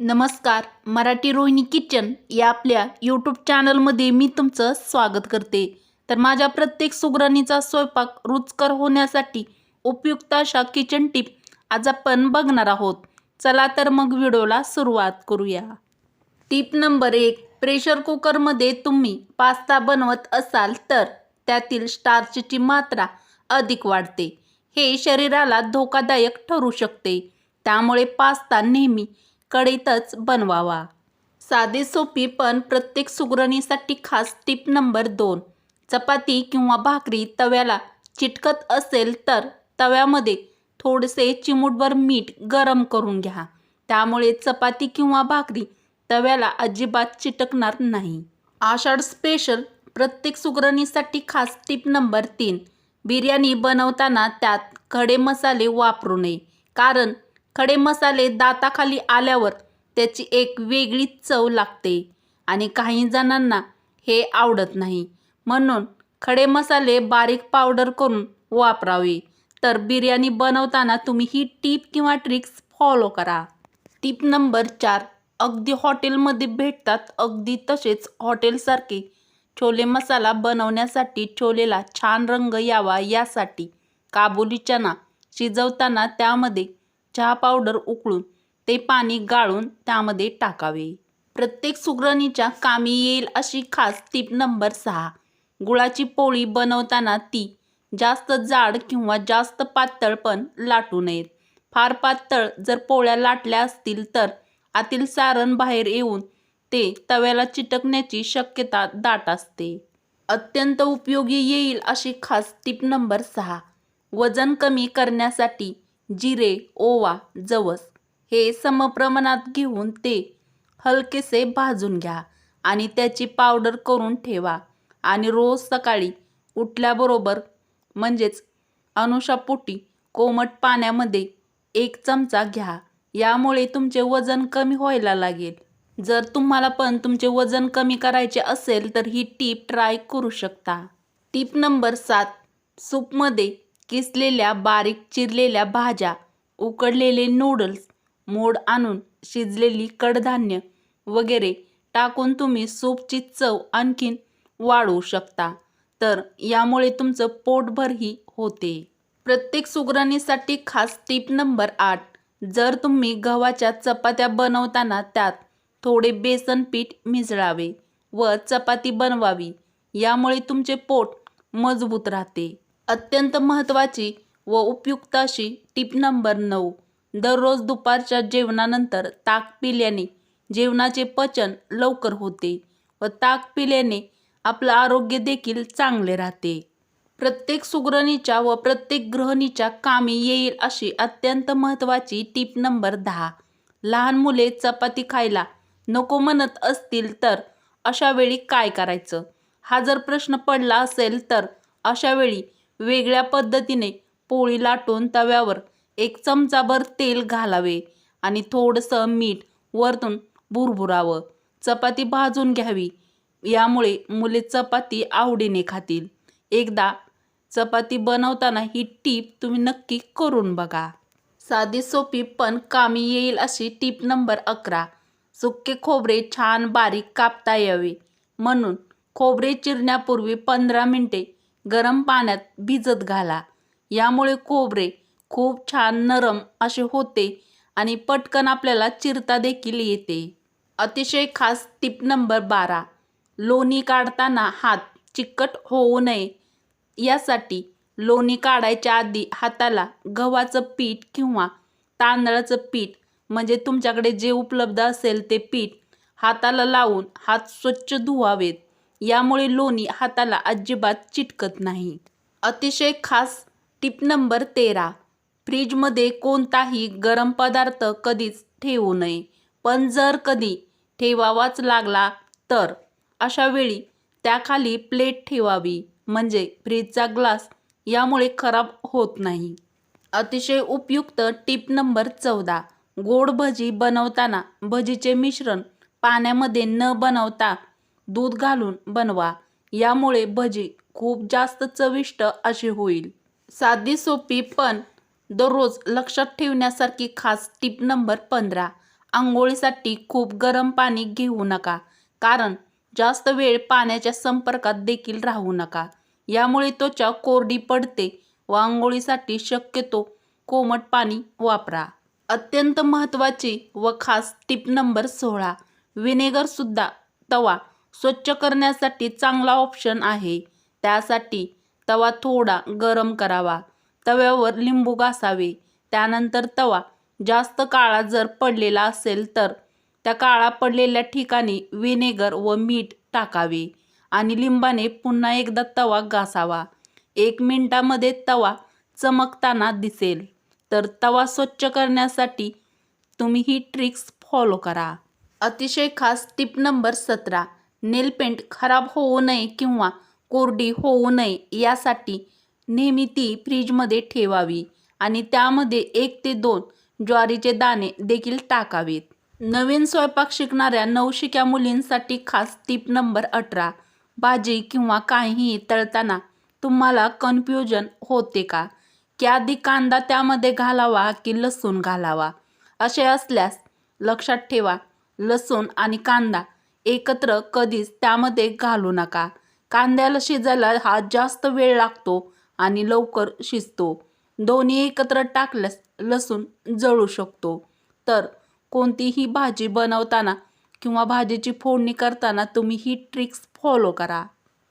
नमस्कार मराठी रोहिणी किचन या आपल्या यूट्यूब चॅनलमध्ये मी तुमचं स्वागत करते. तर माझ्या प्रत्येक सुगरणीचा स्वयंपाक रुचकर होण्यासाठी उपयुक्त अशा किचन टिप आज आपण बघणार आहोत. चला तर मग व्हिडिओला सुरुवात करूया. टिप नंबर एक प्रेशर कुकरमध्ये तुम्ही पास्ता बनवत असाल तर त्यातील स्टार्चची मात्रा अधिक वाढते. हे शरीराला धोकादायक ठरू शकते. त्यामुळे पास्ता नेहमी कढईतच बनवावा. साधी सोपी पण प्रत्येक सुगरणीसाठी खास टिप नंबर दोन. चपाती किंवा भाकरी तव्याला चिटकत असेल तर तव्यामध्ये थोडेसे चिमूटभर मीठ गरम करून घ्या. त्यामुळे चपाती किंवा भाकरी तव्याला अजिबात चिटकणार नाही. आषाढ स्पेशल प्रत्येक सुगरणीसाठी खास टिप नंबर तीन. बिर्याणी बनवताना त्यात खडे मसाले वापरू नये. कारण खडे मसाले दाताखाली आल्यावर त्याची एक वेगळी चव लागते. आणि काही जणांना हे आवडत नाही. म्हणून खडे मसाले बारीक पावडर करून वापरावे. तर बिर्याणी बनवताना तुम्ही ही टीप किंवा ट्रिक्स फॉलो करा. टीप नंबर चार. अगदी हॉटेलमध्ये भेटतात अगदी तसेच हॉटेलसारखे. छोले मसाला बनवण्यासाठी छोलेला छान रंग यावा यासाठी काबुली चना शिजवताना त्यामध्ये चहा पावडर उकळून ते पाणी गाळून त्यामध्ये टाकावे. प्रत्येक सुगरणीच्या कामी येईल अशी खास टीप नंबर सहा. गुळाची पोळी बनवताना ती जास्त जाड किंवा जास्त पातळ पण लाटू नयेत. फार पातळ जर पोळ्या लाटल्या असतील तर आतील सारण बाहेर येऊन ते तव्याला चिटकण्याची शक्यता दाट असते. अत्यंत उपयोगी येईल अशी खास टीप नंबर सहा. वजन कमी करण्यासाठी जिरे ओवा जवस हे समप्रमाणात घेऊन ते हलकेसे भाजून घ्या आणि त्याची पावडर करून ठेवा. आणि रोज सकाळी उठल्याबरोबर म्हणजेच अनुषापोटी कोमट पाण्यामध्ये एक चमचा घ्या. यामुळे तुमचे वजन कमी व्हायला लागेल. जर तुम्हाला पण तुमचे वजन कमी करायचे असेल तर ही टीप ट्राय करू शकता. टीप नंबर सात सूपमध्ये किसलेल्या बारीक चिरलेल्या भाज्या उकडलेले नूडल्स मोड आणून शिजलेली कडधान्य वगैरे टाकून तुम्ही सूपची चव आणखीन वाढवू शकता. तर यामुळे तुमचं पोटभरही होते. प्रत्येक सुगरणीसाठी खास टीप नंबर आठ. जर तुम्ही गव्हाच्या चपात्या बनवताना त्यात थोडे बेसन पीठ मिसळावे व चपाती बनवावी यामुळे तुमचे पोट मजबूत राहते. अत्यंत महत्त्वाची व उपयुक्त अशी टीप नंबर नऊ. दररोज दुपारच्या जेवणानंतर ताक पिल्याने जेवणाचे पचन लवकर होते व ताक पिल्याने आपलं आरोग्य देखील चांगले राहते. प्रत्येक सुग्रणीच्या व प्रत्येक गृहणीच्या कामी येईल अशी अत्यंत महत्त्वाची टीप नंबर दहा. लहान मुले चपाती खायला नको म्हणत असतील तर अशा वेळी काय करायचं? हा जर प्रश्न पडला असेल तर अशा वेळी वेगळ्या पद्धतीने पोळी लाटून तव्यावर एक चमचाभर तेल घालावे आणि थोडंसं मीठ वरतून भुरभुरावं. चपाती भाजून घ्यावी. यामुळे मुले चपाती आवडीने खातील. एकदा चपाती बनवताना ही टीप तुम्ही नक्की करून बघा. साधी सोपी पण कामी येईल अशी टीप नंबर अकरा. सुके खोबरे छान बारीक कापता यावे. म्हणून खोबरे चिरण्यापूर्वी पंधरा मिनटे गरम पाण्यात भिजत घाला. यामुळे खोबरे खूप छान नरम असे होते आणि पटकन आपल्याला चिरता देखील येते. अतिशय खास टिप नंबर बारा. लोणी काढताना हात चिकट होऊ नये. यासाठी लोणी काढायच्या आधी हाताला गव्हाचं पीठ किंवा तांदळाचं पीठ म्हणजे तुमच्याकडे जे उपलब्ध असेल ते पीठ हाताला लावून हात स्वच्छ धुवावेत. यामुळे लोणी हाताला अजिबात चिटकत नाही. अतिशय खास टिप नंबर तेरा. फ्रीजमध्ये कोणताही गरम पदार्थ कधीच ठेवू नये. पण जर कधी ठेवावाच लागला तर अशा वेळी त्याखाली प्लेट ठेवावी. म्हणजे फ्रीजचा ग्लास यामुळे खराब होत नाही. अतिशय उपयुक्त टिप नंबर चौदा. गोड भजी बनवताना भजीचे मिश्रण पाण्यामध्ये न बनवता दूध घालून बनवा. यामुळे भजी खूप जास्त चविष्ट अशी होईल. साधी सोपी पण दररोज लक्षात ठेवण्यासारखी खास टिप नंबर पंधरा. आंघोळीसाठी खूप गरम पाणी घेऊ नका कारण जास्त वेळ पाण्याच्या संपर्कात देखील राहू नका. यामुळे त्वचा कोरडी पडते व आंघोळीसाठी शक्यतो कोमट पाणी वापरा. अत्यंत महत्त्वाची व खास टिप नंबर सोळा. व्हिनेगरसुद्धा तवा स्वच्छ करण्यासाठी चांगला ऑप्शन आहे. त्यासाठी तवा थोडा गरम करावा. तव्यावर लिंबू घासावे. त्यानंतर तवा जास्त काळा जर पडलेला असेल तर त्या काळा पडलेल्या ठिकाणी व्हिनेगर व मीठ टाकावे आणि लिंबाने पुन्हा एकदा तवा घासावा. एक मिनटामध्ये तवा चमकताना दिसेल. तर तवा स्वच्छ करण्यासाठी तुम्ही ही ट्रिक्स फॉलो करा. अतिशय खास टिप नंबर सतरा. नेलपेंट खराब होऊ नये किंवा कोरडी होऊ नये यासाठी नेहमी ती फ्रीजमध्ये ठेवावी आणि त्यामध्ये एक ते दोन ज्वारीचे दाणे देखील टाकावेत. नवीन स्वयंपाक शिकणाऱ्या नवशिक्या मुलींसाठी खास टिप नंबर अठरा भाजी किंवा काहीही तळताना तुम्हाला कन्फ्युजन होते का? की आधी कांदा त्यामध्ये घालावा की लसूण घालावा? असे असल्यास लक्षात ठेवा लसूण आणि कांदा एकत्र कधीच त्यामध्ये घालू नका. कांद्याला शिजायला हा जास्त वेळ लागतो आणि लवकर शिजतो. दोन्ही एकत्र टाकल्यास लसूण जळू शकतो. तर कोणतीही भाजी बनवताना किंवा भाजीची फोडणी करताना तुम्ही ही ट्रिक्स फॉलो करा.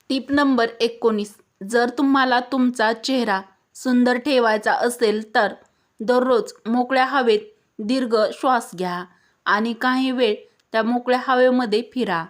टिप नंबर एकोणीस. जर तुम्हाला तुमचा चेहरा सुंदर ठेवायचा असेल तर दररोज मोकळ्या हवेत दीर्घ श्वास घ्या आणि काही वेळ त्या मोकळ्या हवेमध्ये फिरा.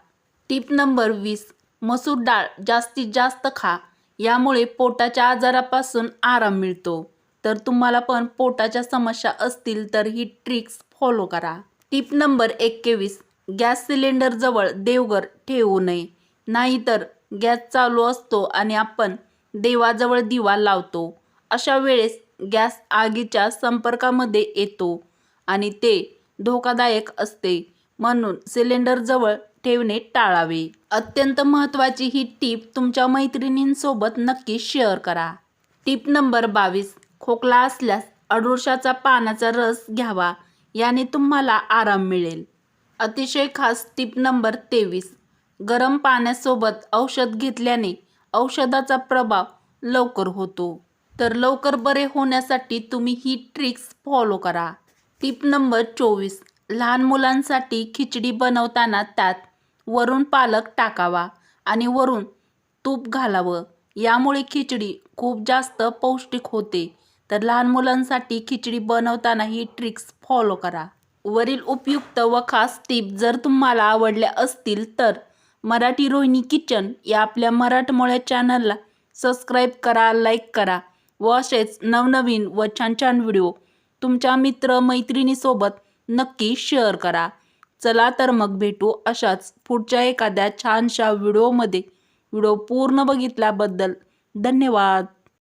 टिप नंबर वीस मसूर डाळ जास्तीत जास्त खा. यामुळे पोटाच्या आजारापासून आराम मिळतो. तर तुम्हाला पण पोटाच्या समस्या असतील तर ही ट्रिक्स फॉलो करा. टिप नंबर एक्केवीस गॅस सिलेंडरजवळ देवघर ठेवू नये. नाहीतर गॅस चालू असतो आणि आपण देवाजवळ दिवा लावतो. अशा वेळेस गॅस आगीच्या संपर्कामध्ये येतो आणि ते धोकादायक असते. म्हणून सिलेंडरजवळ ठेवणे टाळावे. अत्यंत महत्त्वाची ही टीप तुमच्या मैत्रिणींसोबत नक्की शेअर करा. टीप नंबर बावीस खोकला असल्यास अडुळशाचा पानाचा रस घ्यावा याने तुम्हाला आराम मिळेल. अतिशय खास टीप नंबर तेवीस गरम पाण्यासोबत औषध घेतल्याने औषधाचा प्रभाव लवकर होतो. तर लवकर बरे होण्यासाठी तुम्ही ही ट्रिक्स फॉलो करा. टिप नंबर चोवीस लहान मुलांसाठी खिचडी बनवताना त्यात वरून पालक टाकावा आणि वरून तूप घालावं. यामुळे खिचडी खूप जास्त पौष्टिक होते. तर लहान मुलांसाठी खिचडी बनवताना ही ट्रिक्स फॉलो करा. वरील उपयुक्त व खास टिप जर तुम्हाला आवडल्या असतील तर मराठी रोहिणी किचन या आपल्या मराठमोळ्या चॅनलला सबस्क्राईब करा लाईक करा व असेच नवनवीन व छान छान व्हिडिओ तुमच्या मित्र मैत्रिणीसोबत नक्की शेअर करा. चला तर मग भेटू अशाच पुढच्या एखाद्या छानशा व्हिडिओमध्ये. व्हिडिओ पूर्ण बघितल्याबद्दल धन्यवाद.